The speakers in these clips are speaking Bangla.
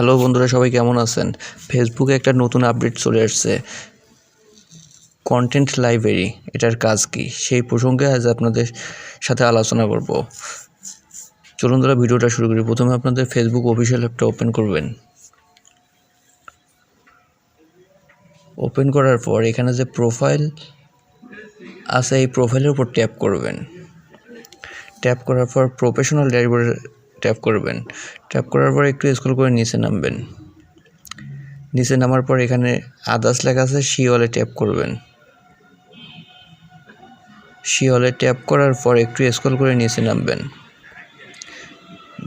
হ্যালো বন্ধুরা, সবাই কেমন আছেন? ফেসবুকে একটা নতুন আপডেট চলে আসছে। কন্টেন্ট লাইব্রেরি এটার কাজ কি? সেই প্রসঙ্গে আজ আপনাদের সাথে আলোচনা করব। চলুন ধরা ভিডিওটা শুরু করি। প্রথমে আপনাদের ফেসবুক অফিসিয়াল অ্যাপটা ওপেন করবেন। ওপেন করার পর এখানে যে প্রোফাইল আছে, এই প্রোফাইলের উপর ট্যাপ করবেন। ট্যাপ করার পর প্রফেশনাল ড্যাশবোর্ডে ট্যাপ করবেন। ট্যাপ করার পর একটু স্ক্রল করে নিচে নামবেন। নিচে নামার পর এখানে আদার্স লেখা আছে শিওলে ট্যাপ করবেন। শিওলে ট্যাপ করার পর একটু স্ক্রল করে নিচে নামবেন।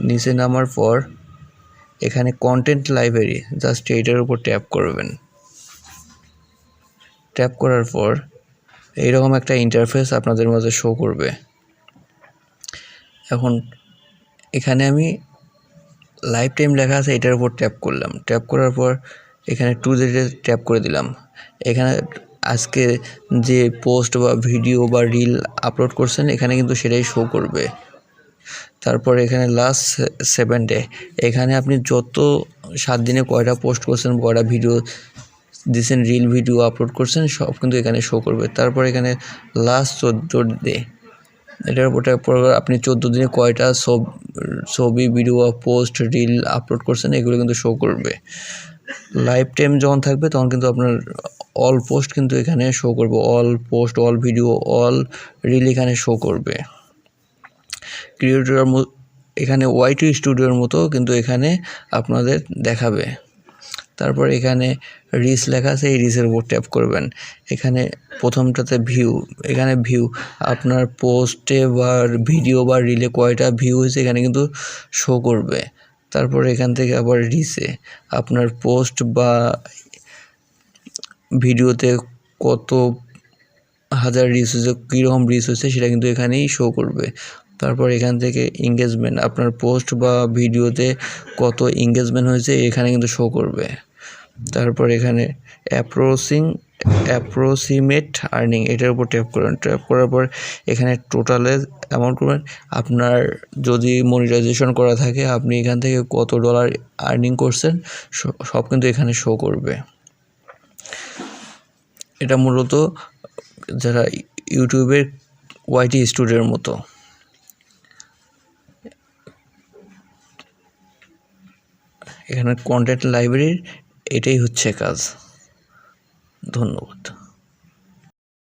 নিচে নামার পর এখানে কন্টেন্ট লাইব্রেরি জাস্ট এইটার উপর ট্যাপ করবেন। ট্যাপ করার পর এইরকম একটা ইন্টারফেস আপনাদের মাঝে শো করবে। এখন এখানে আমি লাইফ টাইম লেখা আছে, এটার উপর ট্যাপ করলাম। ট্যাপ করার পর এখানে টু জেডে ট্যাপ করে দিলাম। এখানে আজকে যে পোস্ট বা ভিডিও বা রিল আপলোড করছেন, এখানে কিন্তু সেটাই শো করবে। তারপর এখানে লাস্ট সেভেন ডে এখানে আপনি যত সাত দিনে কয়টা পোস্ট করছেন, কয়টা ভিডিও দিয়েছেন রিল ভিডিও আপলোড করছেন, সব কিন্তু এখানে শো করবে। তারপর এখানে লাস্ট চোদ্দ ডে এটার উপর পর আপনি চোদ্দ দিনে কয়টা ছবি ভিডিও পোস্ট রিল আপলোড করছেন, এগুলো কিন্তু শো করবে। লাইফ টাইম যখন থাকবে, তখন কিন্তু আপনার অল পোস্ট কিন্তু এখানে শো করবে। All post all video all reel এখানে শো করবে। ক্রিয়েটর এখানে ওয়াইটি স্টুডিওর মতো কিন্তু এখানে আপনাদের দেখাবে। তারপর এখানে রিস লেখা আছে, এই রিসের উপর ট্যাপ করবেন। এখানে প্রথমটাতে ভিউ এখানে ভিউ আপনার পোস্টে বা ভিডিও বা রিলে কয়টা ভিউ হয়েছে এখানে কিন্তু শো করবে। তারপর এখান থেকে আবার রিসে। আপনার পোস্ট বা ভিডিওতে কত হাজার রিস হয়েছে, কীরকম রিস হয়েছে সেটা কিন্তু এখানেই শো করবে। তারপর এখান থেকে এঙ্গেজমেন্ট আপনার পোস্ট বা ভিডিওতে কত এঙ্গেজমেন্ট হয়েছে এখানে কিন্তু শো করবে। তারপর এখানে অ্যাপ্রোসিং অ্যাপ্রোসিমেট আর্নিং এটার উপর ট্যাপ করবেন ট্যাপ করার পর এখানে টোটালে অ্যামাউন্ট করবেন। আপনার যদি মনিটাইজেশন করা থাকে, আপনি এখান থেকে কত ডলার আর্নিং করছেন সব কিন্তু এখানে শো করবে। এটা মূলত যারা ইউটিউবের ওয়াইটি স্টুডিওর মতো। এখানে কন্টেন্ট লাইব্রেরির এটাই হচ্ছে কাজ। ধন্যবাদ।